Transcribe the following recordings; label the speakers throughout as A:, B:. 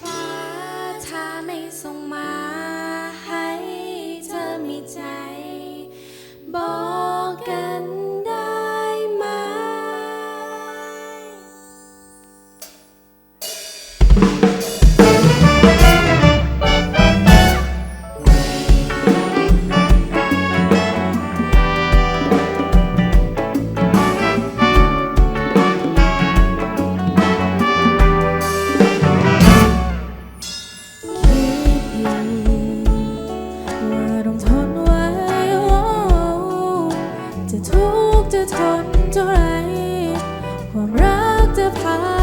A: ฟ้าถ้าไม่ส่งมา
B: of high.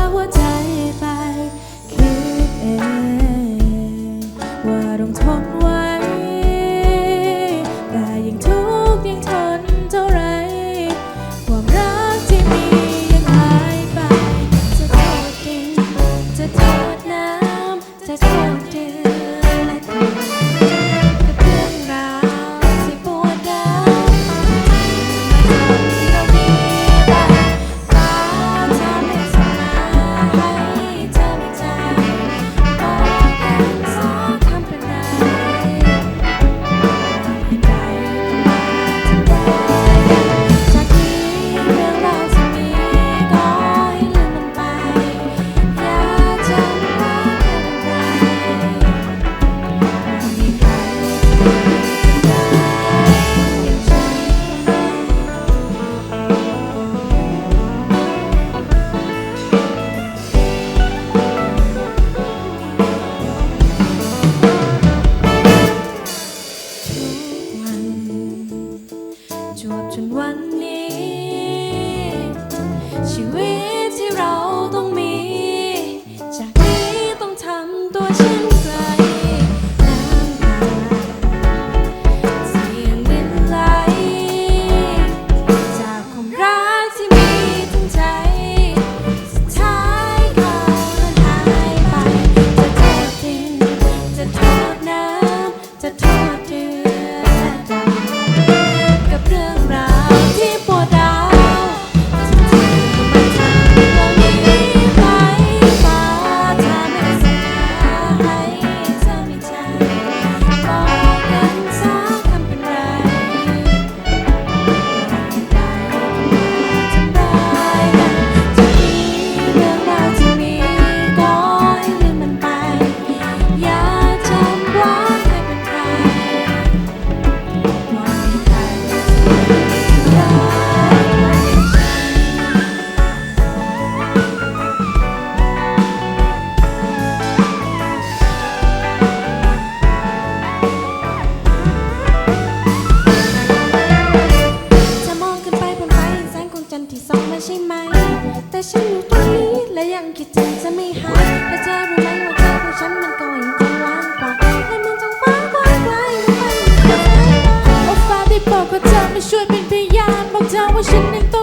A: จวบจนวันนี้ ชีวิต ฉันมันก็ยังงว่างเปล่าและมันต้งฟ้ากว้างไกลมันไปไม่โอ
B: ฟ้าได้บอกว่าเธอไม่ช่วยเป็นพยานบอกเธอว่าฉันยังต้อง